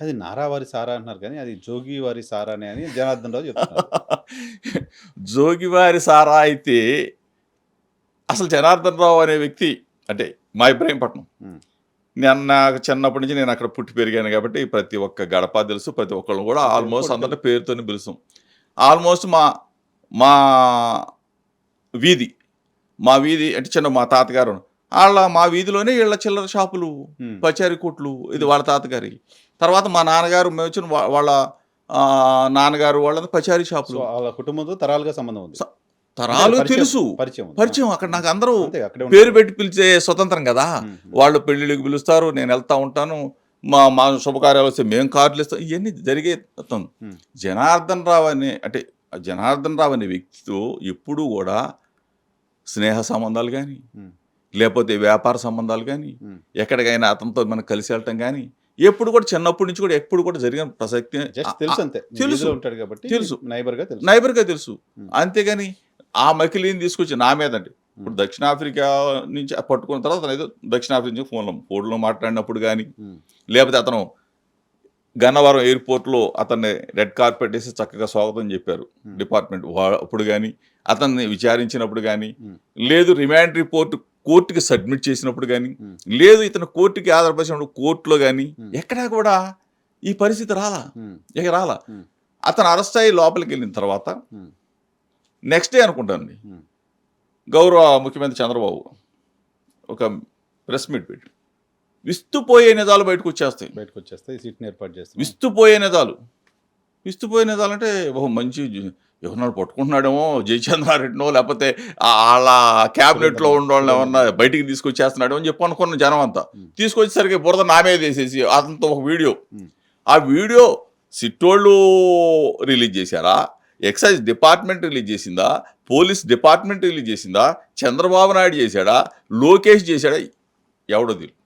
అది నారా వారి సారా అంటున్నారు కానీ అది జోగి వారి సారానే అని జనార్దన్ రావు చెప్తున్నారు. జోగివారి సారా అయితే అసలు జనార్దన్ రావు అనే వ్యక్తి అంటే మా ఇబ్రాహీంపట్నం. నేను నాకు చిన్నప్పటి నుంచి నేను అక్కడ పుట్టి పెరిగాను కాబట్టి ప్రతి ఒక్క గడప తెలుసు ప్రతి ఒక్కళ్ళు కూడా ఆల్మోస్ట్ అందరి పేరుతోనే పిలుస్తాం. ఆల్మోస్ట్ మా మా వీధి మా వీధి అంటే చిన్న మా తాతగారు వాళ్ళ మా వీధిలోనే వీళ్ళ చిల్లర షాపులు. పచారీ కొట్లు ఇది వాళ్ళ తాతగారి తర్వాత మా నాన్నగారు మేము వచ్చిన వాళ్ళ నాన్నగారు వాళ్ళ పచారీ షాపులు వాళ్ళ కుటుంబంతో తరాలుగా సంబంధం ఉంది తరాలు తెలుసు పరిచయం. పరిచయం అక్కడ నాకు అందరూ పేరు. పెట్టి పిలిచే స్వతంత్రం కదా. వాళ్ళు పెళ్ళిళ్ళకి పిలుస్తారు నేను వెళ్తా ఉంటాను మా మా శుభకార్యాలు వస్తే మేము కార్డులు ఇస్తాం ఇవన్నీ జరిగే తత్వం. జనార్దన్ రావు అనే అంటే జనార్దన్ రావు అనే వ్యక్తితో ఎప్పుడూ కూడా స్నేహ సంబంధాలు కానీ. లేకపోతే వ్యాపార సంబంధాలు కానీ. ఎక్కడికైనా అతనితో మనం కలిసి వెళ్ళటం కానీ ఎప్పుడు కూడా చిన్నప్పటి నుంచి కూడా ఎప్పుడు కూడా జరిగిన ప్రసక్తి తెలుసు అంతే తెలుసు. ఉంటాడు కాబట్టి తెలుసు. నైబర్గా తెలుసు నైబర్గా తెలుసు. అంతేగాని ఆ మకిలీని తీసుకొచ్చి నా మీదండి ఇప్పుడు దక్షిణాఫ్రికా నుంచి పట్టుకున్న తర్వాత అతను ఏదో దక్షిణాఫ్రికా నుంచి ఫోన్లో ఫోన్లో మాట్లాడినప్పుడు కానీ. లేకపోతే అతను గన్నవరం ఎయిర్పోర్ట్లో అతన్ని రెడ్ కార్పెట్ వేసి చక్కగా స్వాగతం చెప్పారు. డిపార్ట్మెంట్ అప్పుడు కానీ అతన్ని విచారించినప్పుడు కానీ. లేదు రిమాండ్ రిపోర్ట్ కోర్టుకి సబ్మిట్ చేసినప్పుడు కానీ. లేదు ఇతను కోర్టుకి ఆధారపరిచినప్పుడు కోర్టులో కానీ. ఎక్కడా కూడా ఈ పరిస్థితి రాలా. ఇక రాలా. అతను అరెస్ట్ అయ్యి లోపలికి వెళ్ళిన తర్వాత. నెక్స్ట్ డే అనుకుంటానండి. గౌరవ ముఖ్యమంత్రి చంద్రబాబు ఒక ప్రెస్ మీట్ పెట్టి విస్తుపోయే నిజాలు బయటకు వచ్చేస్తాయి బయటకు వచ్చేస్తే ఈ సీట్ని ఏర్పాటు చేస్తాం విస్తుపోయే నిజాలు విస్తుపోయే నిజాలు అంటే ఓ మంచి ఎవరినాడు పట్టుకుంటున్నాడేమో జయచంద్రారెడ్డినో లేకపోతే వాళ్ళ క్యాబినెట్లో ఉండవాళ్ళని ఎవరన్నా బయటికి తీసుకొచ్చేస్తున్నాడో అని చెప్పి అనుకున్న జనం అంతా. తీసుకొచ్చేసరికి బురద నా మీద వేసేసి అతనితో ఒక వీడియో. ఆ వీడియో సిట్టోళ్ళు రిలీజ్ చేశారా? ఎక్సైజ్ డిపార్ట్మెంట్ రిలీజ్ చేసిందా? పోలీస్ డిపార్ట్మెంట్ రిలీజ్ చేసిందా? చంద్రబాబు నాయుడు చేశాడా? లోకేష్ చేశాడా? ఎవడో తెలియదు